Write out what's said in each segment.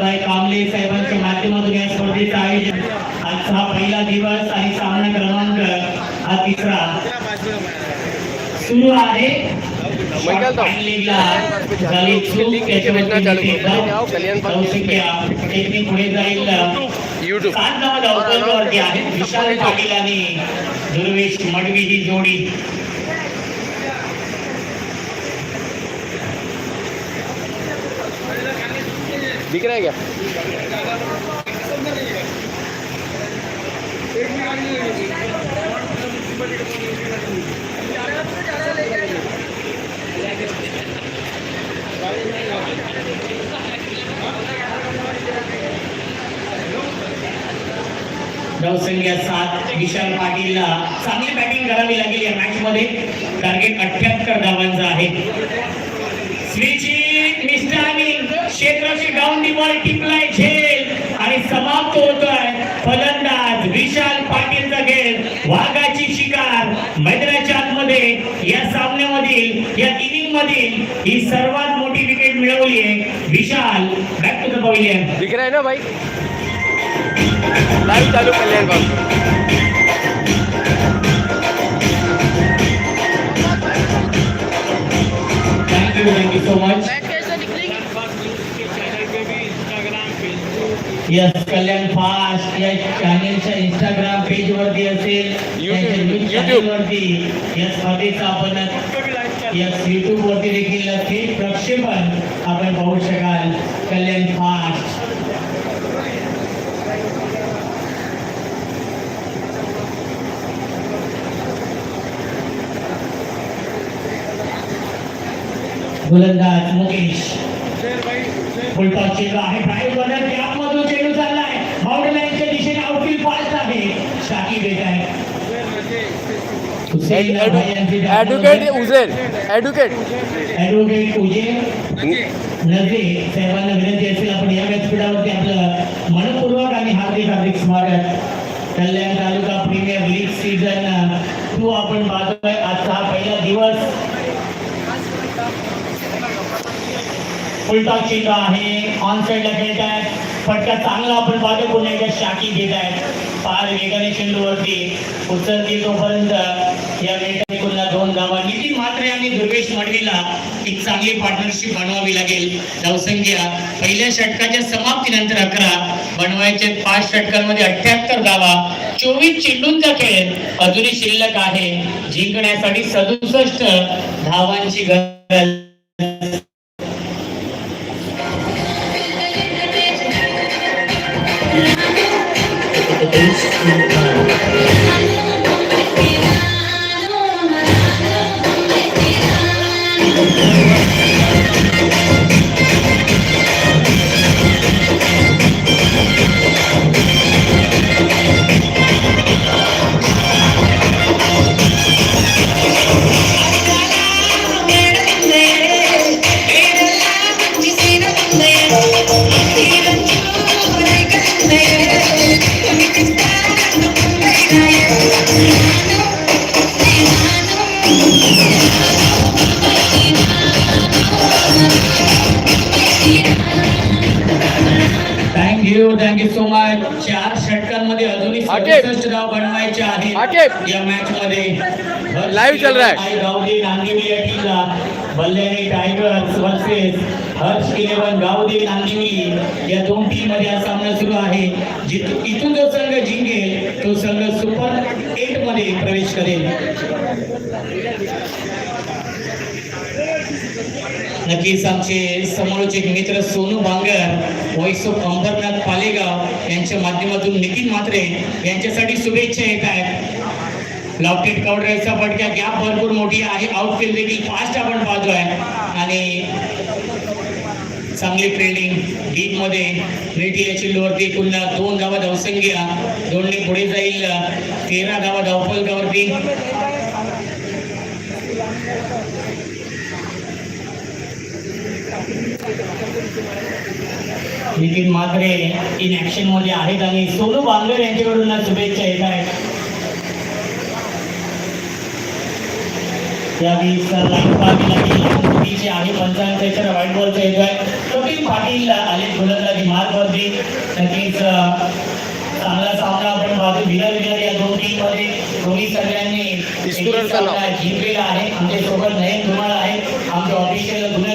राय कांबळे साहेबांच्या माध्यमातून या स्पर्धेचं आयोजन. आजचा हा पहिला दिवस आणि सामना क्रमांक हा तिसरा. सुरू आहे. पुढे जाईल युट्यूब सात धावा धावपळीवरती आहेत. विशाल पाटील आणि दुर्वेश मडवी ही जोडी. दिख रहा है क्या? विशाल पाटीलला चांगली बॅटिंग करावी लागेल या मॅच मध्ये टार्गेट अठ्याहत्तर धावांचं आहे. स्विचिंग मिस्टामिंग क्षेत्राची डाऊन बॉल टिपलाय झेल आणि समाप्त होतोय फलंदाज विशाल पाटीलचा खेळ. वाघाची शिकार मैदानाच्या आतमध्ये या सामन्यामधील या इनिंग मधील ही सर्वात मोठी विकेट मिळवली आहे. Vishal back to the pavilion दिख रहा है ना भाई? लाइव चालू पासून thank you thank you so much yes Kalyan fast या चॅनेलच्या इंस्टाग्राम पेज वरती असेल. चॅनेल वरती. या स्पर्धेचा आपण यस युट्यूब वरती देखील थेट प्रक्षेपण आपण पाहू शकाल. कल्याण फास्ट. गोलंदाज मुकेश. फुलटॉस चेंडू आहे. ड्राईव्ह बदल ॲडव्होकेट उजेर ॲडव्होकेट ऍडव्होकेट उजे नजे साहेबांना विनंती असेल आपण या व्यासपीठावरती आपलं मनपूर्वक आणि हार्दिक हार्दिक स्वागत. Kalyan taluka premier league season two आपण पाहतोय आजचा हा पहिला दिवस. फुलटॉक चेंडू आहे ऑन साईडला खेळत आहेत. फटका चांगला आपण पाहतो पुन्हा एकदा शाकी घेत आहेत. फार वेगाने चेंडूवरती उचलते तोपर्यंत. या मिनिटात दोन गावा. नितीन म्हात्रे आणि दुर्गेश मडवीला एक चांगली पार्टनरशिप बनवावी लागेल. धावसंख्या पहिल्या षटकाच्या समाप्तीनंतर अकरा बनवायचे पाच षटकांमध्ये अठ्याहत्तर धावा चोवीस चेंडूंचा खेळ. अजूनही शिल्लक आहे. जिंकण्यासाठी सदुसष्ट धावांची गरज थँक्यू थँक्यू सो मच चार षटकांमध्ये अजूनही. सदुसष्ट धाव बनवायचे आहेत. या मॅच मध्ये Live चल रहा है. गावदी नांदिवली या टीमला बल्ल्याने tigers versus Harsh eleven Gavdi Nandivali या दोन टीममध्ये हा सामना सुरू आहे जिथून इथून जो संघ जिंकेल तो संघ सुपर एटमध्ये प्रवेश करेल नक्कीच आमचे समोरचे मित्र सोनू बांगर व्हॉइस ऑफ अंबरनाथ पालेगाव यांच्या माध्यमातून नितीन म्हात्रे यांच्यासाठी शुभेच्छा येत आहेत. लॉकेट काउंटरचा फटका गॅप भरपूर मोठी आहे. आउटफील्ड देखील फास्ट आपण पाहतोय. आणि चांगली ट्रेडिंग डीपमध्ये रेटी या पुन्हा दोन धावा धावसंख्या. दोनने पुढे जाईल. तेरा धावा धावफलकावरती नितीन म्हात्रे इन ऍक्शनमध्ये आहेत आणि सोनू बांगर यांच्याकडून ना शुभेच्छा येत आहेत. त्यावेळी सर लाईन पाहावी लागेल आहे पंचांच्या वाईट बॉलचा येतोय कपिल कपिल पाटील आले गोलंदाजी मार्गवरती नक्कीच चांगला सामना आपण पाहतो. विनर विनर या दोन टीममध्ये दोन्ही सगळ्यांनी जिंकलेला आहे. आमच्यासोबत नयन धुमाळ आहे. आमचे ऑफिशियल गुन्हेगार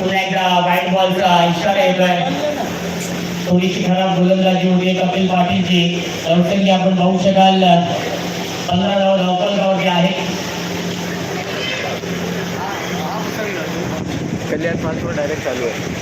पुन्हा एकदा व्हाईट बॉलचा इशारा येतोय थोडीशी खराब गोलंदाजी होती कपिल पाटीलची दर्शनी आपण पाहू शकाल पंधरा धाव धावपलकावरती आहे कल्याण पासवर डायरेक्ट चालू आहे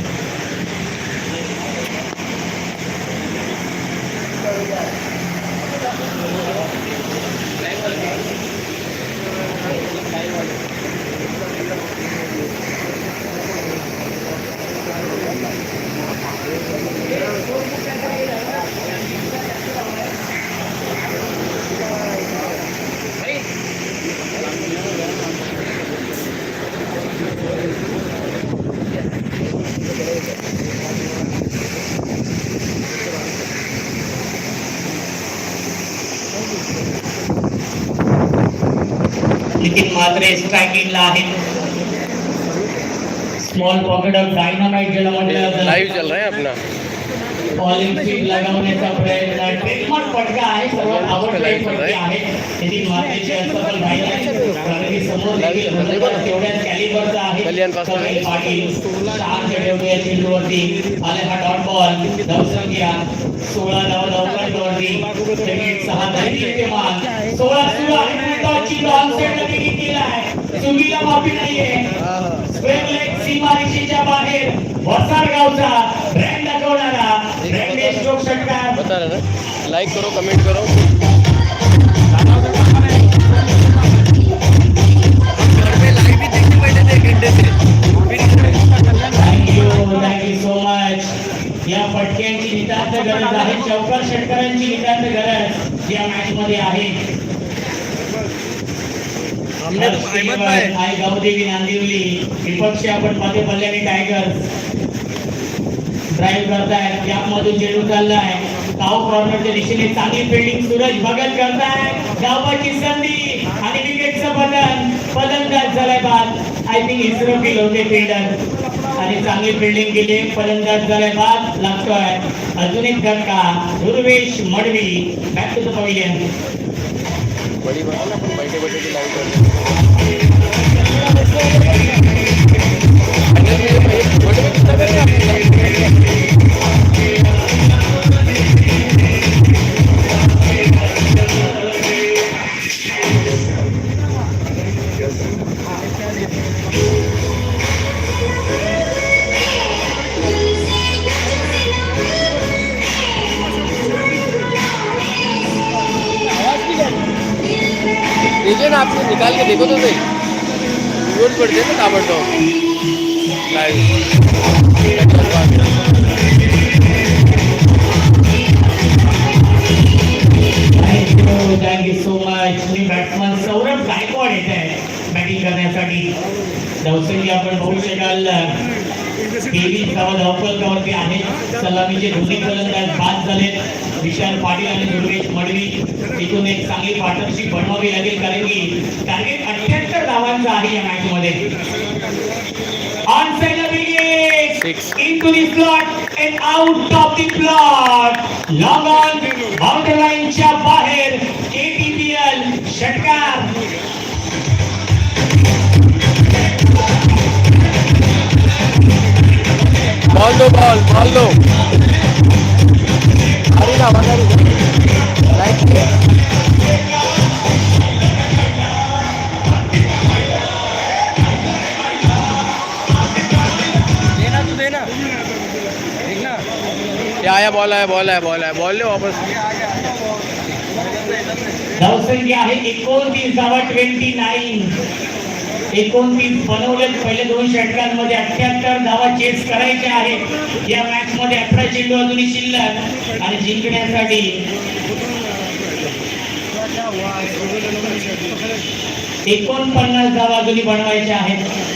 नितीन मात्रे स्ट्रायकिंगला आहे स्मॉल पॉकेट ऑफ डायनामाइट ज्याला म्हटलं जातं. लाईव्ह चल आपला. बॉलिंग सीट लगावण्याचा प्रयत्न ट्रेडमार्क फटका आहे सर्वात आवडता एक फटके आहे नितीन मात्रेची असफल राहिला प्रगती समोर देखील गोलंदाज तेवढ्याच कॅलिबरचा आहे. कपिल पाटील या चेंडूवरती आले हा। डॉट बॉल धावसंख्या सोळा धाव धावपटवरती सेकंड सहा धावी विद्यमान सोळा सोळा आणि पुढचा चेंडू केला आहे. सुमीला माफी नाहीये. लेग सीमारेषेच्या बाहेर वसार गावचा ब्रँड दाखवणारा ब्रँड स्ट्रोक षटकार. बता रहे ना. लाइक करो कमेंट करो. आई गावदेवी नांदिवली. विपक्षी आपण मध्ये पडल्याने टायगर्स. ड्राईव्ह करतायत. गॅपमधून चेंडू चाललाय. गाव कॉर्नरच्या दिशेने चांगली फिल्डिंग सूरज भगत करताय. गावाची संधी आणि विकेटचं बदल. फलंदाज झालाय बाद. आय थिंक इस्रो केलं होते फिल्डर आणि चांगली फिल्डिंग केली. फलंदाज झालाय बाद. लागतोय. अजून एक धक्का Durvesh Madvi. Back to the pavilion बड़ी बात है ना बैठे बैठे की लाइव कर देखिए ना आपने निकाल के देखो तो सही। रोज पड़ते हैं ना ताबड़तोड़। थँक यू सो मच मी सौरभ गायकवाड येत आहे. बॅटिंग करण्यासाठी. धावसंख्या आपण बघू शकाल. तेवीस धावा धावपलकावरती आहेत. सलामीचे दोन्ही फलंदाज बाद झालेत. विशाल पाटील आणि दुर्गेश मडवी. इथून एक चांगली पार्टनरशिप बनवावी लागेल कारण की टार्गेट धावांचं आहे या मॅच मध्ये on side Six. into the slot and out of the plot. Long on boundary line च्या बाहेर KTPL षटकार बॉल दो बॉल बॉल दो अरे ना लाइक आया बॉल आया बॉल आया बॉल आया. बॉल ले वापस. धावसंख्या आहे एकोणतीस धावा ट्वेंटी नाईन एकोणतीस बनवलेत. पहिले दोन षटकांमध्ये अठ्याहत्तर धावा चेस करायच्या आहेत. या मॅच मध्ये अठरा चेंडू अजूनही शिल्लक. आणि जिंकण्यासाठी एकोणपन्नास धावा अजूनही बनवायच्या आहेत.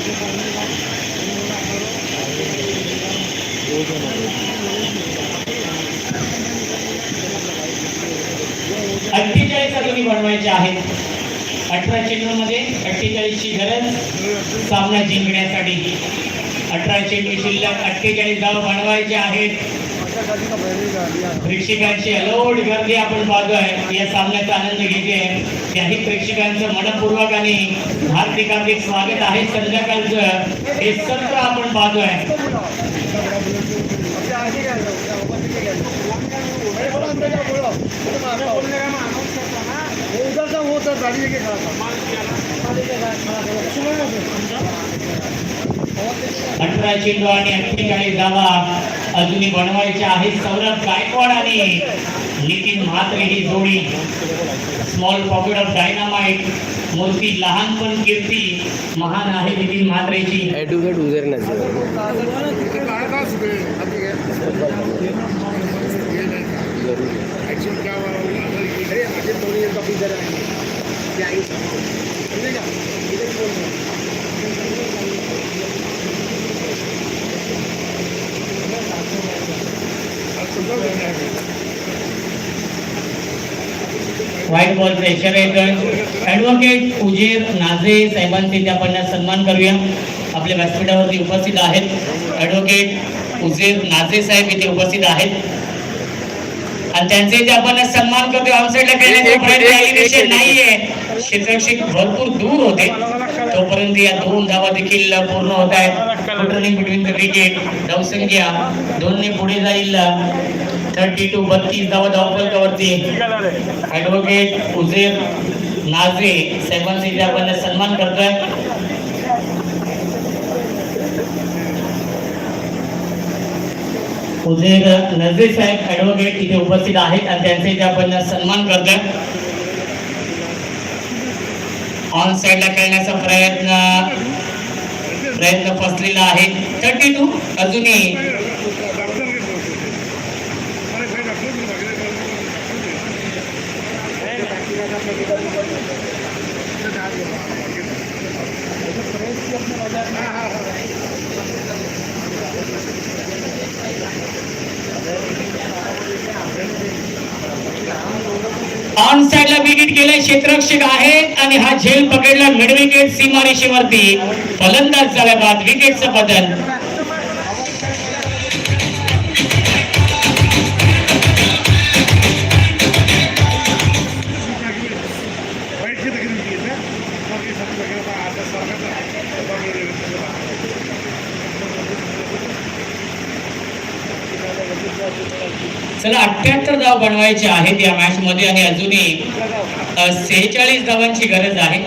अठ्ठेचाळीस बनवायचे आहेत? अठरा चेंडूमध्ये अठ्ठेचाळीसची गरज सामना जिंकण्यासाठी. अठरा चेंडू शिल्लक अठ्ठेचाळीस धाव बनवायचे आहेत. प्रेक्षकांची अलोट गर्दी आपण पाहतोय. या सामन्याचा आनंद घेते त्याही प्रेक्षकांचं मनपूर्वक आणि हार्दिक हार्दिक स्वागत आहे संध्याकाळचं. हे सत्र आपण पाहतोय. अठरा चेंडू आणि अठ्ठेचाळीस धावा अजूनही बनवायच्या आहेत सौरभ गायकवाड आणि नितीन म्हात्रे ही जोडी. स्मॉल पॉकेट ऑफ डायनामाइट मूर्ती लहान पण कीर्ती. महान आहे Nitin म्हात्रेची. Advocate white ball pressure advocate Ujer Naze साहेबांचे इथे आपण सन्मान करूया. आपल्या व्यासपीठावरती उपस्थित आहेत. ऍडव्होकेट उजेर नाझे साहेब इथे उपस्थित आहेत. आणि त्यांचे इथे आपण सन्मान करतो एक- एक- प्रयत्न नाहीये. क्षेत्रक्षक भरपूर दूर होते. तोपर्यंत या दोन धावा देखील पूर्ण होत आहेत. टर्निंग बिटवीन द विकेट धावसंख्या दोनने पुढे जाईल. थर्टी टू बत्तीस धावा धावफलकावरती ऍडव्होकेट उजेर नाझे साहेबांचा इथे आपण सन्मान करतोय उदयन नजरे साहेब ॲडव्होकेट इथे उपस्थित आहेत आणि त्यांचा इथे आपण सन्मान करतात ऑन साईडला करण्याचा प्रयत्न प्रयत्न फसलेला आहे. थर्टी टू अजूनही साईडला विकेट गेलाय क्षेत्ररक्षक आहेत आणि हा झेल पकडला मिडविकेट सीमारेषेवरती. फलंदाज झाला बाद विकेटचं बदल. चला अठ्याहत्तर धाव बनवायचे आहेत या मॅच मध्ये आणि अजूनही सेहेचाळीस धावांची गरज आहे.